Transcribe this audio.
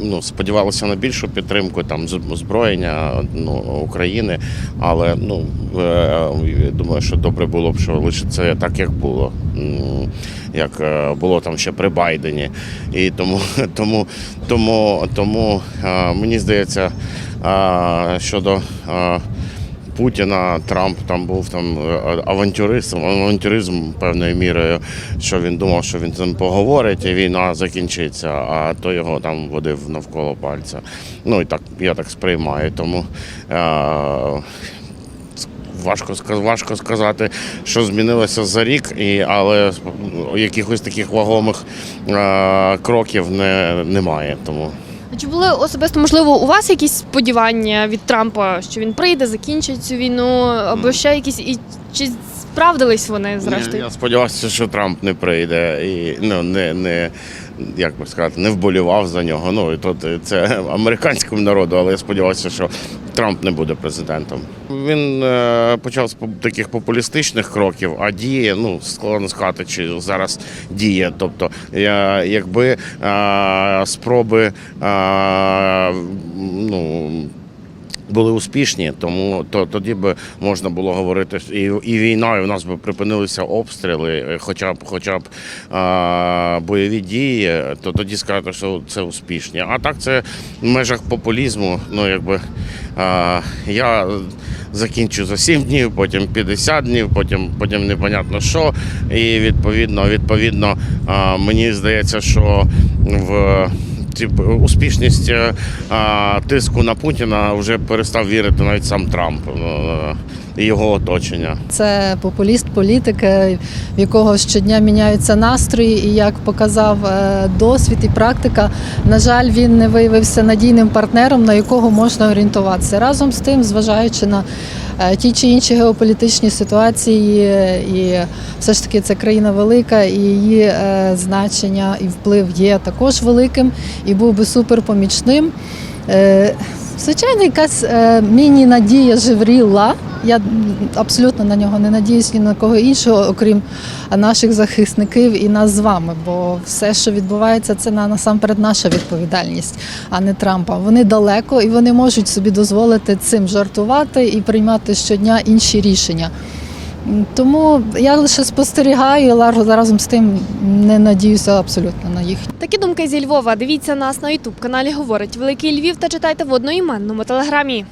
Ну, сподівалися на більшу підтримку там з- озброєння ну, України, але ну е, я думаю, що добре було б, що лише це так, як було, як е, було там ще при Байдені. І тому, тому, тому, тому е, мені здається, щодо. Путіна Трамп там був там е, авантюристом, авантюризм певною мірою, що він думав, що він ним поговорить, і війна закінчиться, а то його там водив навколо пальця. Ну і так я так сприймаю. Тому е, важко важко сказати, що змінилося за рік, і, але якихось таких вагомих е, кроків не, немає. Тому. А Чи були особисто можливо у вас якісь сподівання від Трампа, що він прийде, закінчить цю війну, або ще якісь і чи справдились вони зрештою? Я, я сподівався, що Трамп не прийде і ну не, не як би сказати, не вболівав за нього. Ну і тут це американському народу, але я сподівався, що Трамп не буде президентом. Він е, почав з таких популістичних кроків, а діє, ну складно сказати, чи зараз діє. Тобто, якби спроби ну були успішні, тому то тоді би можна було говорити і, і війна, і в нас би припинилися обстріли, хоча б хоча б а, бойові дії, то тоді сказати, що це успішні. А так це в межах популізму. Ну якби а, я закінчу за 7 днів, потім 50 днів, потім потім непонятно що. І відповідно, відповідно, а, мені здається, що в успішність е, тиску на Путіна вже перестав вірити навіть сам Трамп е, і його оточення. Це популіст політики, в якого щодня міняються настрої, і як показав е, досвід і практика, на жаль, він не виявився надійним партнером, на якого можна орієнтуватися. Разом з тим, зважаючи на е, ті чи інші геополітичні ситуації, е, і все ж таки це країна велика, і її е, значення і вплив є також великим, і був би суперпомічним. Е, Звичайно, якась е, міні-надія живріла. Я абсолютно на нього не надіюсь ні на кого іншого, окрім наших захисників і нас з вами. Бо все, що відбувається, це на насамперед наша відповідальність, а не Трампа. Вони далеко і вони можуть собі дозволити цим жартувати і приймати щодня інші рішення. Тому я лише спостерігаю, але разом з тим не надіюся абсолютно на їх. Такі думки зі Львова. Дивіться нас на Ютуб каналі Говорить Великий Львів та читайте в одноіменному телеграмі.